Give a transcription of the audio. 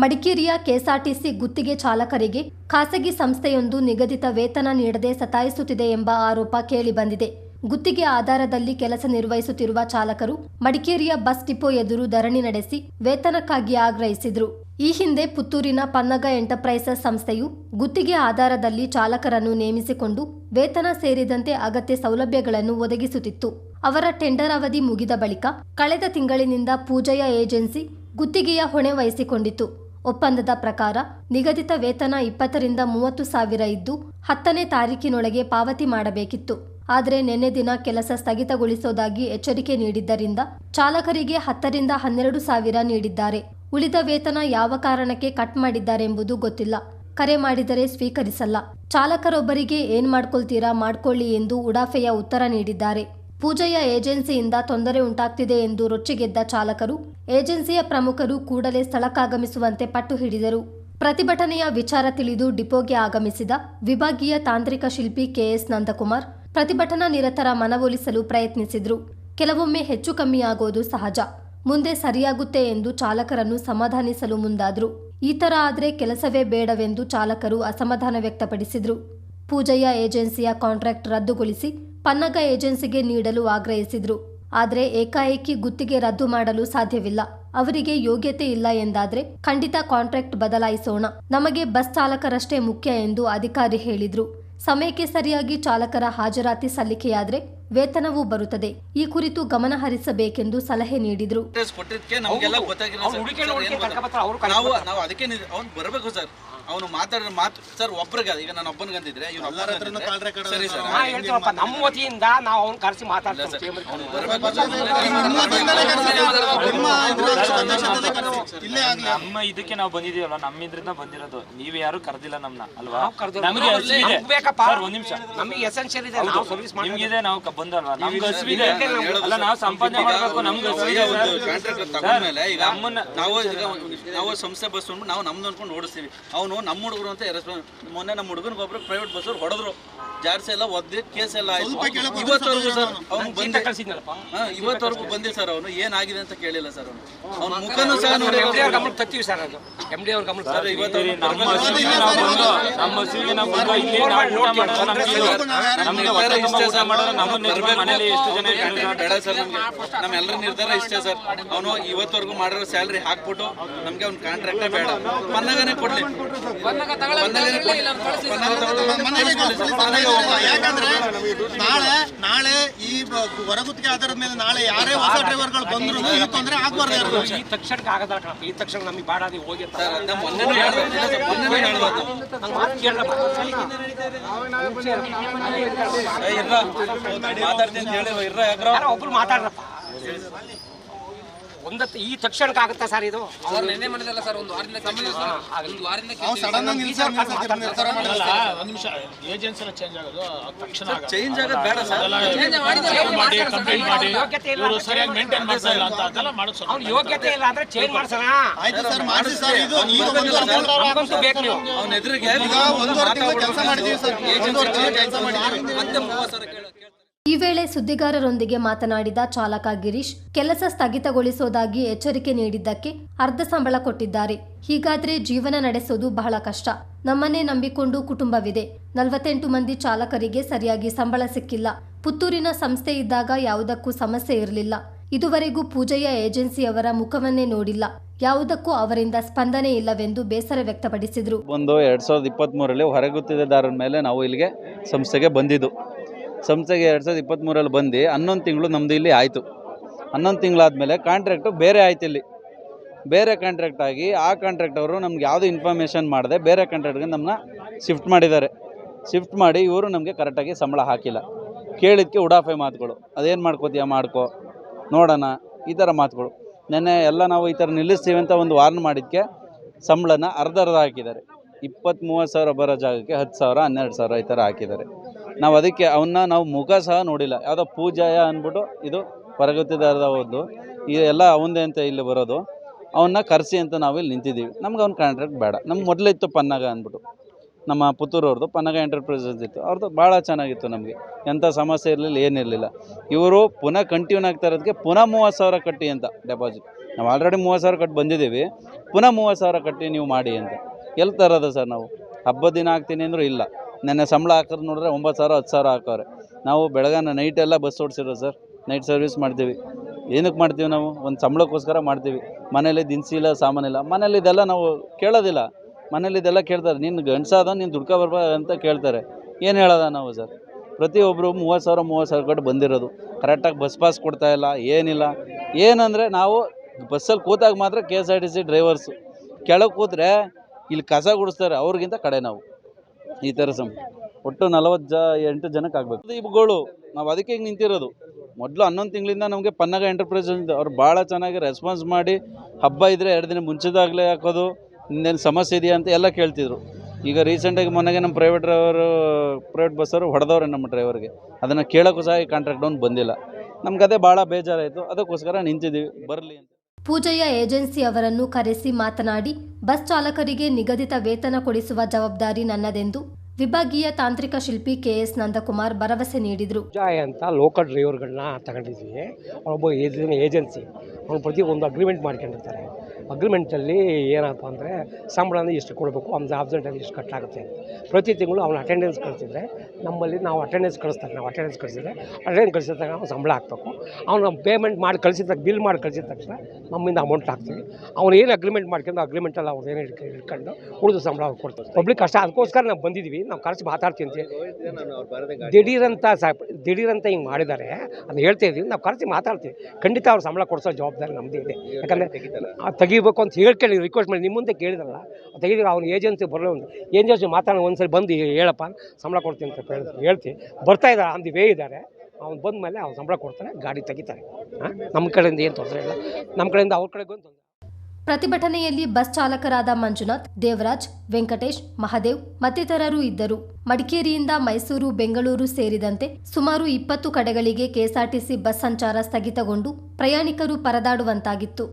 ಮಡಿಕೇರಿಯ ಕೆಎಸ್ಆರ್ಟಿಸಿ ಗುತ್ತಿಗೆ ಚಾಲಕರಿಗೆ ಖಾಸಗಿ ಸಂಸ್ಥೆಯೊಂದು ನಿಗದಿತ ವೇತನ ನೀಡದೆ ಸತಾಯಿಸುತ್ತಿದೆ ಎಂಬ ಆರೋಪ ಕೇಳಿಬಂದಿದೆ. ಗುತ್ತಿಗೆ ಆಧಾರದಲ್ಲಿ ಕೆಲಸ ನಿರ್ವಹಿಸುತ್ತಿರುವ ಚಾಲಕರು ಮಡಿಕೇರಿಯ ಬಸ್ ಡಿಪೋ ಎದುರು ಧರಣಿ ನಡೆಸಿ ವೇತನಕ್ಕಾಗಿ ಆಗ್ರಹಿಸಿದರು. ಈ ಹಿಂದೆ ಪುತ್ತೂರಿನ ಪನ್ನಗ ಎಂಟರ್ಪ್ರೈಸಸ್ ಸಂಸ್ಥೆಯು ಗುತ್ತಿಗೆ ಆಧಾರದಲ್ಲಿ ಚಾಲಕರನ್ನು ನೇಮಿಸಿಕೊಂಡು ವೇತನ ಸೇರಿದಂತೆ ಅಗತ್ಯ ಸೌಲಭ್ಯಗಳನ್ನು ಒದಗಿಸುತ್ತಿತ್ತು. ಅವರ ಟೆಂಡರ್ ಅವಧಿ ಮುಗಿದ ಬಳಿಕ ಕಳೆದ ತಿಂಗಳಿನಿಂದ ಪೂಜೆಯ ಏಜೆನ್ಸಿ ಗುತ್ತಿಗೆಯ ಹೊಣೆ ವಹಿಸಿಕೊಂಡಿತ್ತು. ಒಪ್ಪಂದದ ಪ್ರಕಾರ ನಿಗದಿತ ವೇತನ ಇಪ್ಪತ್ತರಿಂದ ಮೂವತ್ತು ಸಾವಿರ ಇದ್ದು ಹತ್ತನೇ ತಾರೀಕಿನೊಳಗೆ ಪಾವತಿ ಮಾಡಬೇಕಿತ್ತು. ಆದರೆ ನಿನ್ನೆ ದಿನ ಕೆಲಸ ಸ್ಥಗಿತಗೊಳಿಸೋದಾಗಿ ಎಚ್ಚರಿಕೆ ನೀಡಿದ್ದರಿಂದ ಚಾಲಕರಿಗೆ ಹತ್ತರಿಂದ ಹನ್ನೆರಡು ಸಾವಿರ ನೀಡಿದ್ದಾರೆ. ಉಳಿದ ವೇತನ ಯಾವ ಕಾರಣಕ್ಕೆ ಕಟ್ ಮಾಡಿದ್ದಾರೆಂಬುದು ಗೊತ್ತಿಲ್ಲ. ಕರೆ ಮಾಡಿದರೆ ಸ್ವೀಕರಿಸಲ್ಲ. ಚಾಲಕರೊಬ್ಬರಿಗೆ ಏನ್ ಮಾಡ್ಕೊಳ್ತೀರಾ ಮಾಡ್ಕೊಳ್ಳಿ ಎಂದು ಉಡಾಫೆಯ ಉತ್ತರ ನೀಡಿದ್ದಾರೆ. ಪೂಜೆಯ ಏಜೆನ್ಸಿಯಿಂದ ತೊಂದರೆ ಉಂಟಾಗ್ತಿದೆ ಎಂದು ರೊಚ್ಚಿಗೆದ್ದ ಚಾಲಕರು, ಏಜೆನ್ಸಿಯ ಪ್ರಮುಖರು ಕೂಡಲೇ ಸ್ಥಳಕ್ಕಾಗಮಿಸುವಂತೆ ಪಟ್ಟು ಹಿಡಿದರು. ಪ್ರತಿಭಟನೆಯ ವಿಚಾರ ತಿಳಿದು ಡಿಪೋಗೆ ಆಗಮಿಸಿದ ವಿಭಾಗೀಯ ತಾಂತ್ರಿಕ ಶಿಲ್ಪಿ ಕೆಎಸ್ ನಂದಕುಮಾರ್ ಪ್ರತಿಭಟನಾ ನಿರತರ ಮನವೊಲಿಸಲು ಪ್ರಯತ್ನಿಸಿದ್ರು. ಕೆಲವೊಮ್ಮೆ ಹೆಚ್ಚು ಕಮ್ಮಿಯಾಗೋದು ಸಹಜ. ಮುಂದೆ ಸರಿಯಾಗುತ್ತೆ ಎಂದು ಚಾಲಕರನ್ನು ಸಮಾಧಾನಿಸಲು ಮುಂದಾದ್ರು. ಈ ತರ ಆದ್ರೆ ಕೆಲಸವೇ ಬೇಡವೆಂದು ಚಾಲಕರು ಅಸಮಾಧಾನ ವ್ಯಕ್ತಪಡಿಸಿದ್ರು. ಪೂಜೆಯ ಏಜೆನ್ಸಿಯ ಕಾಂಟ್ರಾಕ್ಟ್ ರದ್ದುಗೊಳಿಸಿ ಪನ್ನಗ ಏಜೆನ್ಸಿಗೆ ನೀಡಲು ಆಗ್ರಹಿಸಿದ್ರು. ಆದರೆ ಏಕಾಏಕಿ ಗುತ್ತಿಗೆ ರದ್ದು ಮಾಡಲು ಸಾಧ್ಯವಿಲ್ಲ. ಅವರಿಗೆ ಯೋಗ್ಯತೆ ಇಲ್ಲ ಎಂದಾದ್ರೆ ಖಂಡಿತ ಕಾಂಟ್ರಾಕ್ಟ್ ಬದಲಾಯಿಸೋಣ. ನಮಗೆ ಬಸ್ ಚಾಲಕರಷ್ಟೇ ಮುಖ್ಯ ಎಂದು ಅಧಿಕಾರಿ ಹೇಳಿದ್ರು. ಸಮಯಕ್ಕೆ ಸರಿಯಾಗಿ ಚಾಲಕರ ಹಾಜರಾತಿ ಸಲ್ಲಿಕೆಯಾದ್ರೆ ವೇತನವೂ ಬರುತ್ತದೆ. ಈ ಕುರಿತು ಗಮನ ಹರಿಸಬೇಕೆಂದು ಸಲಹೆ ನೀಡಿದ್ರು. ಬರಬೇಕು ಸರ್. ಅವನು ಮಾತಾಡಿದ ಮಾತು ಸರ್ ಒಬ್ರಿಗೆ ಈಗ ನಾನು ಒಬ್ಬನಿಗಂದಿದ್ರೆ ಇವ್ನು ಒಬ್ಬನಿಗಂದಿದ್ರೆ ಸರಿ ಸರ್. ನಾ ಹೇಳ್ತೀವಪ್ಪ ನಮ್ಮ ವತಿಯಿಂದ ನಾವು ಅವ್ನು ಕರೆಸಿ ಮಾತಾಡ್ತೀವಿ ಬರಬೇಕು ಸರ್. ಇಲ್ಲೇ ಆಗ್ಲಿ. ನಮ್ಮ ಇದಕ್ಕೆ ನಾವು ಬಂದಿದೀವಲ್ಲ ನಮ್ಮಿಂದ್ರಿಂದ ಬಂದಿರೋದು. ನೀವು ಯಾರು ಕರೆದಿಲ್ಲ ನಮ್ಮನ್ನ ಅಲ್ವಾ. ನಮಗೆ ಬೇಕಪ್ಪ. ಸರ್ ಒಂದ್ ನಿಮಿಷ. ನಮಗೆ ಎಸೆನ್ಷಿಯಲ್ ಇದೆ ನಾವು ಸರ್ವಿಸ್ ಮಾಡಿ ನಿಮ್ಗಿದೆ ನಾವು ಬಂದಲ್ವಾ ನಮ್ಗೆ ಹಸಿವಿದೆ. ಅಲ್ಲ ನಾವು ಸಂಪಾದನೆ ಮಾಡಬೇಕು ನಮ್ಗೆ ಹಸಿವಿದೆ ಈಗ ನಮ್ಮನ್ನ ನಾವು ಈಗ ನಾವು ಸಂಸ್ಥೆ ಬಸ್ ಅಂದ್ಬಿಟ್ಟು ನಾವು ನಮ್ದು ಅನ್ಕೊಂಡು ಓಡಿಸ್ತೀವಿ. ಅವನು ನಮ್ಮ ಹುಡುಗರು ಅಂತ ಮೊನ್ನೆ ನಮ್ಮ ಹುಡುಗನ ಒಬ್ರು ಪ್ರೈವೇಟ್ ಬಸ್ ಅವ್ರು ಹೊಡೆದ್ರು. ಜಾರ್ಸಿ ಎಲ್ಲ ಒದ್ದಿ ಕೇಸ್ ಎಲ್ಲ ಆಯ್ತು. ಇವತ್ತವರೆಗೂ ಸರ್ ಅವ್ನು. ಬಂದೆ ಇವತ್ತವರೆಗೂ ಬಂದಿಲ್ಲ ಸರ್ ಅವನು. ಏನಾಗಿದೆ ಅಂತ ಕೇಳಿಲ್ಲ ಸರ್ ಅವನು. ಅವ್ನ ಮುಖನೂ ಸಹ ನೋಡಿ ಅವ್ರ ಗಮನಕ್ಕೆ ತತ್ತೀವಿ ಸರ್ ಅದು. ಎಂ ಡಿ ಅವ್ರ ಗಮನಕ್ಕೆ ಸರ್ ಇವತ್ತು ನಮ್ಮ ಬಂದು ಬಂದು ನಮ್ಗೆ ಮನೇಲಿ ಎಷ್ಟು ಜನ ಸರ್? ಬೇಡ ಸರ್ ನಮ್ಗೆ. ನಮ್ಮೆಲ್ಲರ ನಿರ್ಧಾರ ಇಷ್ಟೇ ಸರ್. ಅವನು ಇವತ್ತವರೆಗೂ ಮಾಡಿರೋ ಸ್ಯಾಲ್ರಿ ಹಾಕ್ಬಿಟ್ಟು ನಮಗೆ ಅವ್ನ ಕಾಂಟ್ರಾಕ್ಟೇ ಬೇಡ. ಪನ್ನಗನೇ ಕೊಡ್ಲಿ. ಯಾಕಂದ್ರೆ ನಾಳೆ ನಾಳೆ ಈ ಹೊರಗುತ್ತಿಗೆ ಆಧಾರದ ಮೇಲೆ ನಾಳೆ ಯಾರೇ ಹೊಸ ಡ್ರೈವರ್ಗಳು ಬಂದ್ರು ಈ ತೊಂದರೆ ಆಗ್ಬಾರ್ದು. ಈ ತಕ್ಷಣಕ್ಕೆ ಆಗದಲ್ಲ ಕಣಪ್ಪ. ಈ ತಕ್ಷಣ ನಮಗೆ ಬಾಡ ಅದು ಹೋಗಿ ಅಂತ. ಮಾತಾಡ್ತೀನಿ ಅಂತ ಹೇಳಿಲ್ವ, ಇರ್ರ ಯಾಕ್ರೋ? ಯಾರೋ ಒಬ್ರು ಮಾತಾಡ್ರಪ್ಪ. ಒಂದತ್ತು ಈ ತಕ್ಷಣಕ್ಕೆ ಆಗುತ್ತಾ ಸರ್ ಇದು? ನಿನ್ನೆ ಮಾಡಿದಲ್ಲ ಸರ್ ಒಂದು ವಾರದಿಂದ ಕಮ್ಮಿ ಒಂದು ವಾರದಿಂದ ಅವ್ನು ಸಡನ್ ಆಗಿ ನಿಲ್ಸೋರ್ ನಿಲ್ಸೋರ್ ನಿರ್ಧಾರ ನಿಮಿಷ ಏಜೆನ್ಸಿ ಎಲ್ಲ ಚೇಂಜ್ ಆಗೋದು ಅದ್ ತಕ್ಷಣ ಆಗಲ್ಲ. ಚೇಂಜ್ ಆಗೋದು. ಬೇಡ ಸರ್. Phone ಮಾಡಿ ಕಂಪ್ಲೇಂಟ್ ಮಾಡಿ. ಯೋಗ್ಯತೆ ಇಲ್ಲ ಇವರು ಸರಿಯಾಗಿ ಮೇಂಟೈನ್ ಮಾಡ್ತಾ ಇಲ್ಲ ಅಂತ ಅದೆಲ್ಲ ಮಾಡೋದು ಸ್ವಲ್ಪ ಅವ್ನ ಯೋಗ್ಯತೆ ಇಲ್ಲ ಅಂದ್ರೆ ಚೇಂಜ್ ಮಾಡ್ಸೋಣ. ಆಯ್ತು ಸರ್ ಮಾಡಿಸಿ ಸರ್ ಇದು ಈಗ ನಮ್ಗಂತೂ ಬೇಕು ನೀವು. ಅವನ ಎದುರಿಗೆ ಈಗ ಒಂದೂವರೆ ತಿಂಗಳು ಕೆಲಸ ಮಾಡಿದೀವಿ ಸರ್. ಒಂದೂವರೆ ತಿಂಗಳು ಕೆಲಸ ಮಾಡಿದೀವಿ. ಮತ್ತೆ ಮೂವತ್ತು ಸಾವಿರ ವೇಳೆ ಸುದ್ದಿಗಾರರೊಂದಿಗೆ ಮಾತನಾಡಿದ ಚಾಲಕ ಗಿರೀಶ್, ಕೆಲಸ ಸ್ಥಗಿತಗೊಳಿಸೋದಾಗಿ ಎಚ್ಚರಿಕೆ ನೀಡಿದ್ದಕ್ಕೆ ಅರ್ಧ ಸಂಬಳ ಕೊಟ್ಟಿದ್ದಾರೆ. ಹೀಗಾದ್ರೆ ಜೀವನ ನಡೆಸೋದು ಬಹಳ ಕಷ್ಟ. ನಮ್ಮನ್ನೇ ನಂಬಿಕೊಂಡು ಕುಟುಂಬವಿದೆ. ನಲವತ್ತೆಂಟು ಮಂದಿ ಚಾಲಕರಿಗೆ ಸರಿಯಾಗಿ ಸಂಬಳ ಸಿಕ್ಕಿಲ್ಲ. ಪುತ್ತೂರಿನ ಸಂಸ್ಥೆ ಇದ್ದಾಗ ಯಾವುದಕ್ಕೂ ಸಮಸ್ಯೆ ಇರಲಿಲ್ಲ. ಇದುವರೆಗೂ ಪೂಜೆಯ ಏಜೆನ್ಸಿಯವರ ಮುಖವನ್ನೇ ನೋಡಿಲ್ಲ. ಯಾವುದಕ್ಕೂ ಅವರಿಂದ ಸ್ಪಂದನೆ ಇಲ್ಲವೆಂದು ಬೇಸರ ವ್ಯಕ್ತಪಡಿಸಿದರು. ಒಂದು ಎರಡು ಸಾವಿರದ ಹೊರಗುತ್ತಿಗೆದಾರರ ಮೇಲೆ ನಾವು ಇಲ್ಲಿಗೆ ಸಂಸ್ಥೆಗೆ ಬಂದಿದ್ದು. ಸಂಸ್ಥೆಗೆ ಎರಡು ಸಾವಿರದ ಇಪ್ಪತ್ತ್ಮೂರಲ್ಲಿ ಬಂದು ಹನ್ನೊಂದು ತಿಂಗಳು ನಮ್ಮದು ಇಲ್ಲಿ ಆಯಿತು. ಹನ್ನೊಂದು ತಿಂಗಳಾದಮೇಲೆ ಕಾಂಟ್ರ್ಯಾಕ್ಟು ಬೇರೆ ಆಯ್ತು ಇಲ್ಲಿ. ಬೇರೆ ಕಾಂಟ್ರಾಕ್ಟ್ ಆಗಿ ಆ ಕಾಂಟ್ರಾಕ್ಟ್ ಅವರು ನಮ್ಗೆ ಯಾವುದೇ ಇನ್ಫಾರ್ಮೇಷನ್ ಮಾಡದೆ ಬೇರೆ ಕಾಂಟ್ರಾಕ್ಟ್ಗೆ ನಮ್ಮನ್ನ ಶಿಫ್ಟ್ ಮಾಡಿದ್ದಾರೆ. ಶಿಫ್ಟ್ ಮಾಡಿ ಇವರು ನಮಗೆ ಕರೆಕ್ಟಾಗಿ ಸಂಬಳ ಹಾಕಿಲ್ಲ. ಕೇಳಿದ್ದಕ್ಕೆ ಉಡಾಫೆ ಮಾತುಗಳು. ಅದೇನು ಮಾಡ್ಕೋತೀಯ ಮಾಡ್ಕೋ. ನೋಡೋಣ. ಈ ಥರ ಮಾತುಗಳು. ನೆನ್ನೆ ಎಲ್ಲ ನಾವು ಈ ಥರ ನಿಲ್ಲಿಸ್ತೀವಿ ಅಂತ ಒಂದು ವಾರ್ನ್ ಮಾಡಿದ್ದಕ್ಕೆ ಸಂಬಳನ ಅರ್ಧ ಅರ್ಧ ಹಾಕಿದ್ದಾರೆ. ಇಪ್ಪತ್ತ್ ಮೂವತ್ತು ಸಾವಿರ ಬರೋ ಜಾಗಕ್ಕೆ ಹತ್ತು ಸಾವಿರ, ಹನ್ನೆರಡು ಸಾವಿರ ಈ ಥರ ಹಾಕಿದ್ದಾರೆ. ನಾವು ಅದಕ್ಕೆ ಅವನ್ನ ನಾವು ಮುಖ ಸಹ ನೋಡಿಲ್ಲ. ಯಾವುದೋ ಪೂಜಾಯ ಅಂದ್ಬಿಟ್ಟು ಇದು ಹೊರಗುತ್ತಿದಾರದ ಒಂದು ಈ ಎಲ್ಲ ಅವಂದೇ ಅಂತ ಇಲ್ಲಿ ಬರೋದು. ಅವನ್ನ ಕರೆಸಿ ಅಂತ ನಾವು ಇಲ್ಲಿ ನಿಂತಿದ್ದೀವಿ ನಮ್ಗೆ ಅವ್ನ ಕಾಂಟ್ರಾಕ್ಟ್ ಬೇಡ. ನಮ್ಗೆ ಮೊದಲೇ ಇತ್ತು ಪನ್ನಗ ಅಂದ್ಬಿಟ್ಟು ನಮ್ಮ ಪುತ್ತೂರವ್ರದ್ದು ಪನ್ನಗ ಎಂಟರ್ಪ್ರೈಸಸ್ ಇತ್ತು. ಅವ್ರದ್ದು ಭಾಳ ಚೆನ್ನಾಗಿತ್ತು ನಮಗೆ. ಎಂಥ ಸಮಸ್ಯೆ ಇರಲಿಲ್ಲ ಏನಿರಲಿಲ್ಲ ಇವರು ಪುನಃ ಕಂಟಿನ್ಯೂ ಆಗ್ತಾ ಇರೋದಕ್ಕೆ ಪುನಃ ಮೂವತ್ತು ಸಾವಿರ ಕಟ್ಟಿ ಅಂತ ಡೆಪಾಸಿಟ್ ನಾವು ಆಲ್ರೆಡಿ ಮೂವತ್ತು ಸಾವಿರ ಕಟ್ಟಿ ಬಂದಿದ್ದೀವಿ. ಪುನಃ ಮೂವತ್ತು ಸಾವಿರ ಕಟ್ಟಿ ನೀವು ಮಾಡಿ ಅಂತ. ಎಲ್ಲಿ ತರೋದು ಸರ್ ನಾವು? ಹಬ್ಬದ ದಿನ ಆಗ್ತೀನಿ ಅಂದರೂ ಇಲ್ಲ. ನೆನ್ನೆ ಸಂಬಳ ಹಾಕೋದು ನೋಡಿದ್ರೆ ಒಂಬತ್ತು ಸಾವಿರ, ಹತ್ತು ಸಾವಿರ ಹಾಕವ್ರೆ ನಾವು ಬೆಳಗಾನ ನೈಟೆಲ್ಲ ಬಸ್ ಓಡಿಸಿರೋ ಸರ್ ನೈಟ್ ಸರ್ವಿಸ್ ಮಾಡ್ತೀವಿ. ಏನಕ್ಕೆ ಮಾಡ್ತೀವಿ ನಾವು? ಒಂದು ಸಂಬಳಕ್ಕೋಸ್ಕರ ಮಾಡ್ತೀವಿ. ಮನೇಲಿ ದಿನಸಿ ಇಲ್ಲ ಸಾಮಾನಿಲ್ಲ ಮನೇಲಿ ಇದೆಲ್ಲ ನಾವು ಕೇಳೋದಿಲ್ಲ. ಮನೇಲಿ ಇದೆಲ್ಲ ಕೇಳ್ತಾರೆ. ನಿನ್ನ ಗಂಡಸಾದ ನೀನು ದುಡ್ಕ ಬರ್ಬಾ ಅಂತ ಕೇಳ್ತಾರೆ. ಏನು ಹೇಳೋದ ನಾವು ಸರ್ ಪ್ರತಿಯೊಬ್ಬರು ಮೂವತ್ತು ಸಾವಿರ ಮೂವತ್ತು ಸಾವಿರ ಕೊಟ್ಟು ಬಂದಿರೋದು. ಕರೆಕ್ಟಾಗಿ ಬಸ್ ಪಾಸ್ ಕೊಡ್ತಾ ಇಲ್ಲ, ಏನಿಲ್ಲ. ಏನಂದರೆ ನಾವು ಬಸ್ಸಲ್ಲಿ ಕೂತಾಗ ಮಾತ್ರ K S R T C drivers ಕೆಳಗೆ ಕೂತ್ರೆ ಇಲ್ಲಿ ಕಸ ಗುಡಿಸ್ತಾರೆ. ಅವ್ರಿಗಿಂತ ಕಡೆ ನಾವು. ಈ ಥರ ಸಮ ಒಟ್ಟು ನಲವತ್ತು ಜ, ಎಂಟು ಜನಕ್ಕೆ ಆಗಬೇಕು. ಇವುಗಳು, ನಾವು ಅದಕ್ಕೆ ಹಿಂಗೆ ನಿಂತಿರೋದು. ಮೊದಲು ಹನ್ನೊಂದು ತಿಂಗಳಿಂದ ನಮಗೆ ಪನ್ನಗ ಎಂಟರ್ಪ್ರೈಸ್ ಅವ್ರು ಭಾಳ ಚೆನ್ನಾಗಿ ರೆಸ್ಪಾನ್ಸ್ ಮಾಡಿ, ಹಬ್ಬ ಇದ್ದರೆ ಎರಡು ದಿನ ಮುಂಚೆದಾಗಲೇ ಹಾಕೋದು, ಇನ್ನೇನು ಸಮಸ್ಯೆ ಇದೆಯಾ ಅಂತ ಎಲ್ಲ ಕೇಳ್ತಿದ್ರು. ಈಗ ರೀಸೆಂಟಾಗಿ ಮೊನ್ನೆಗೆ ನಮ್ಮ ಪ್ರೈವೇಟ್ ಡ್ರೈವರು ಪ್ರೈವೇಟ್ ಬಸ್ಸವರು ಹೊಡೆದವ್ರೆ ನಮ್ಮ ಡ್ರೈವರ್ಗೆ ಅದನ್ನು ಕೇಳೋಕ್ಕೂ ಸಹ ಈ ಕಾಂಟ್ರಾಕ್ಟ್ ಡೌನ್ ಬಂದಿಲ್ಲ. ನಮ್ಗೆ ಅದೇ ಭಾಳ ಬೇಜಾರಾಯಿತು. ಅದಕ್ಕೋಸ್ಕರ ನಿಂತಿದ್ದೀವಿ ಬರಲಿ ಅಂತ. ಪೂಜೆಯ ಏಜೆನ್ಸಿ ಅವರನ್ನು ಕರೆಸಿ ಮಾತನಾಡಿ, ಬಸ್ ಚಾಲಕರಿಗೆ ನಿಗದಿತ ವೇತನ ಕೊಡಿಸುವ ಜವಾಬ್ದಾರಿ ನನ್ನದೆಂದು ವಿಭಾಗೀಯ ತಾಂತ್ರಿಕ ಶಿಲ್ಪಿ ಕೆ ಎಸ್ ನಂದಕುಮಾರ್ ಭರವಸೆ ನೀಡಿದರು. ಜಾಯ್ ಅಂತ ಲೋಕಲ್ ಡ್ರೈವರ್ಗಳನ್ನ ತಗೊಂಡಿದ್ವಿ. ಒಬ್ಬ ಏಜೆನ್ಸಿ ಅವ್ನು ಪ್ರತಿ ಒಂದು ಅಗ್ರಿಮೆಂಟ್ ಮಾಡ್ಕೊಂಡಿರ್ತಾರೆ. ಅಗ್ರಿಮೆಂಟಲ್ಲಿ ಏನಪ್ಪ ಅಂದರೆ ಸಂಬಳನ ಎಷ್ಟು ಕೊಡಬೇಕು, ಅವ್ನ ಆಬ್ಸೆಂಟಲ್ಲಿ ಎಷ್ಟು ಕಟ್ಟಾಗುತ್ತೆ ಪ್ರತಿ ತಿಂಗಳು ಅವ್ನ ಅಟೆಂಡೆನ್ಸ್ ಕಳಿಸಿದ್ರೆ, ನಮ್ಮಲ್ಲಿ ನಾವು ಅಟೆಂಡೆನ್ಸ್ ಕಳಿಸ್ತಾರೆ, ನಾವು ಅಟೆಂಡೆನ್ಸ್ ಕಳಿಸಿದ್ರೆ ಅಟೆಂಡೆನ್ಸ್ ಕಳಿಸಿದ ತಕ್ಷಣ ಅವ್ನು ಸಂಬಳ ಹಾಕ್ಬೇಕು. ಅವನು ಪೇಮೆಂಟ್ ಮಾಡಿ ಕಳಿಸಿದ ತಕ್ಷಣ ಬಿಲ್ ಮಾಡಿ ಕಳಿಸಿದ ತಕ್ಷಣ ನಮ್ಮಿಂದ ಅಮೌಂಟ್ ಹಾಕ್ತೀವಿ. ಅವ್ನು ಏನು ಅಗ್ರಿಮೆಂಟ್ ಮಾಡ್ಕೊಂಡು ಅಗ್ರಿಮೆಂಟಲ್ಲಿ ಅವ್ರು ಏನು ಇಟ್ಕೊಂಡು ಉಳಿದು ಸಂಬಳ ಅವ್ರು ಕೊಡ್ತಾರೆ ಪಬ್ಲಿಕ್ ಕಷ್ಟ ಅದಕ್ಕೋಸ್ಕರ ನಾವು ಬಂದಿದ್ದೀವಿ ನಾವು ಕರೆಸಿ ಮಾತಾಡ್ತೀವಿ ದಿಢೀರಂತ ಸ, ದಿಢೀರಂತ ಹಿಂಗೆ ಮಾಡಿದ್ದಾರೆ ಅದು ಹೇಳ್ತಾ ಇದ್ದೀವಿ ನಾವು ಕರೆಸಿ ಮಾತಾಡ್ತೀವಿ. ಖಂಡಿತ ಅವ್ರು ಸಂಬಳ ಕೊಡಿಸೋ ಜವಾಬ್ದಾರಿ ನಮ್ಮದು ಇದೆ. ಯಾಕಂದರೆ ತೆಗಿಬೇಕು ಅಂತ ಹೇಳ್ಕೊಳ್ಳಿ ರಿಕ್ವೆಸ್ಟ್ ಮಾಡಿ ನಿಮ್ಮ ಮುಂದೆ ಕೇಳಿದ್ರಲ್ಲ ತೆಗಿದ್ರೆ ಅವ್ನು ಏಜೆನ್ಸಿ ಬರಲ್ಲ ಒಂದು ಏಜೆನ್ಸಿ ಮಾತಾಡೋ ಒಂದ್ಸರಿ ಬಂದು ಹೇಳಪ್ಪ, ಸಂಬಳ ಕೊಡ್ತೀನಿ ಅಂತ ಹೇಳಿ ಹೇಳ್ತೀವಿ ಬರ್ತಾ ಇದ್ದಾರೆ ಆನ್ ದಿ ವೇ ಇದ್ದಾರೆ ಅವ್ನು ಬಂದ ಮೇಲೆ ಅವ್ನು ಸಂಬಳ ಕೊಡ್ತಾನೆ, ಗಾಡಿ ತೆಗಿತಾರೆ. ನಮ್ಮ ಕಡೆಯಿಂದ ಏನು ತೊಂದರೆ ಇಲ್ಲ. ನಮ್ಮ ಕಡೆಯಿಂದ ಅವ್ರ ಕಡೆಗೂ ತೊಂದರೆ ಪ್ರತಿಭಟನೆಯಲ್ಲಿ ಬಸ್ ಚಾಲಕರಾದ ಮಂಜುನಾಥ್, ದೇವರಾಜ್, ವೆಂಕಟೇಶ್, ಮಹದೇವ್ ಮತ್ತಿತರರು ಇದ್ದರು. ಮಡಿಕೇರಿಯಿಂದ ಮೈಸೂರು, ಬೆಂಗಳೂರು ಸೇರಿದಂತೆ ಸುಮಾರು ಇಪ್ಪತ್ತು ಕಡೆಗಳಿಗೆ ಕೆಎಸ್ಆರ್ಟಿಸಿ ಬಸ್ ಸಂಚಾರ ಸ್ಥಗಿತಗೊಂಡು ಪ್ರಯಾಣಿಕರು ಪರದಾಡುವಂತಾಗಿತ್ತು.